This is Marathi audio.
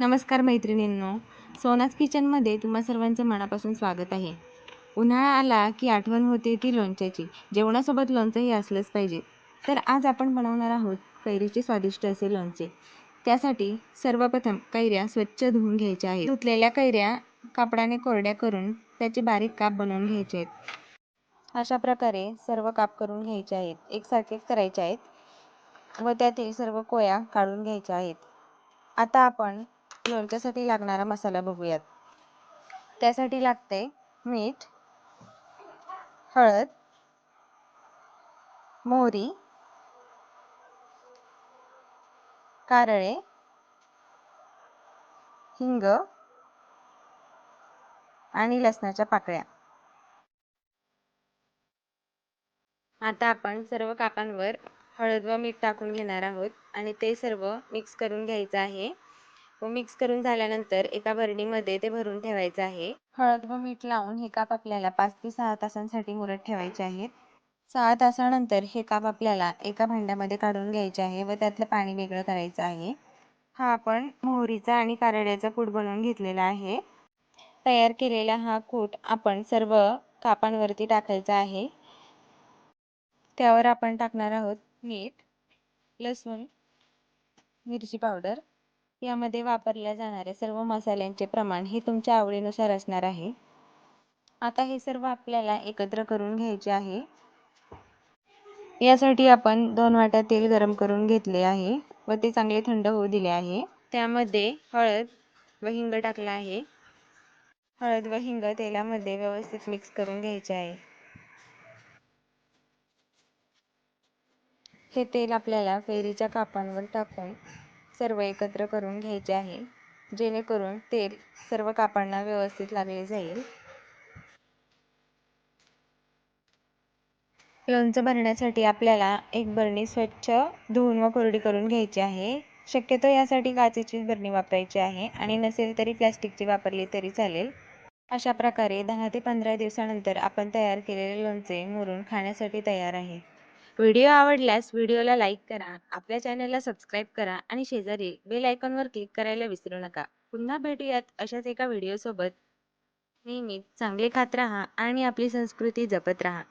नमस्कार मैत्रिणींनो. सोनाज किचनमध्ये तुम्हा सर्वांचं मनापासून स्वागत आहे. उन्हाळा आला की आठवण होते ती लोणच्याची. जेवणासोबत लोणचंही असलंच पाहिजे. तर आज आपण बनवणार आहोत कैरीचे स्वादिष्ट असे लोणचे. त्यासाठी सर्वप्रथम कैऱ्या स्वच्छ धुवून घ्यायच्या आहेत. धुतलेल्या कैऱ्या कापडाने कोरड्या करून त्याचे बारीक काप बनवून घ्यायचे आहेत. अशा प्रकारे सर्व काप करून घ्यायचे आहेत. एकसारखे करायचे आहेत. व त्यातील सर्व कोया काढून घ्यायच्या आहेत. आता आपण लोणच्यासाठी लागणारा मसाला बघूयात. त्यासाठी लागते मीठ हळद मोहरी कारळे हिंग आणि लसणाच्या पाकळ्या. आता आपण सर्व कापांवर हळद व मीठ टाकून घेणार आहोत आणि ते सर्व मिक्स करून घ्यायचं आहे. मिक्स करून झाल्यानंतर एका बरणीमध्ये ते भरून ठेवायचं आहे. हळद व मीठ लावून हे काप आपल्याला पाच ते सहा तासांसाठी मुरत ठेवायचे आहेत. सहा तासानंतर हे काप आपल्याला एका भांड्यामध्ये काढून घ्यायचे आहे व त्यातलं पाणी वेगळं करायचं आहे. हा आपण मोहरीचा आणि कारड्याचा कूट बनवून घेतलेला आहे. तयार केलेला हा कूट आपण सर्व कापांवरती टाकायचा आहे. त्यावर आपण टाकणार आहोत मीठ लसूण मिरची पावडर. यामध्ये वापरल्या जाणाऱ्या सर्व मसाल्यांचे प्रमाण हे तुमच्या आवडीनुसार असणार आहे. आता हे सर्व आपल्याला एकत्र करून घ्यायचे आहे. यासाठी आपण दोन वाट्या तेल गरम करून घेतले आहे व ते चांगले थंड होऊ दिले आहे. त्यामध्ये हळद व हिंग टाकला आहे. हळद व हिंग तेलामध्ये व्यवस्थित मिक्स करून घ्यायचे आहे. हे तेल आपल्याला फेरीच्या कापांवर टाकून सर्व एकत्र करून घ्यायचे आहे. जेणेकरून तेल सर्व कापांना व्यवस्थित लागले जाईल. लोणचं भरण्यासाठी आपल्याला एक बरणी स्वच्छ धुवून व कोरडी करून घ्यायची आहे. शक्यतो यासाठी काचेची बरणी वापरायची आहे आणि नसेल तरी प्लॅस्टिकची वापरली तरी चालेल. अशा प्रकारे दहा ते पंधरा दिवसानंतर आपण तयार केलेले लोणचे मुरून खाण्यासाठी तयार आहे. व्हिडिओ आवडल्यास व्हिडिओला लाईक करा आपल्या चॅनलला सबस्क्राईब करा आणि शेजारी बेल आयकॉनवर क्लिक करायला विसरू नका. पुन्हा भेटूयात अशाच एका व्हिडिओसोबत. नेहमीच चांगले खात राहा आणि आपली संस्कृती जपत राहा.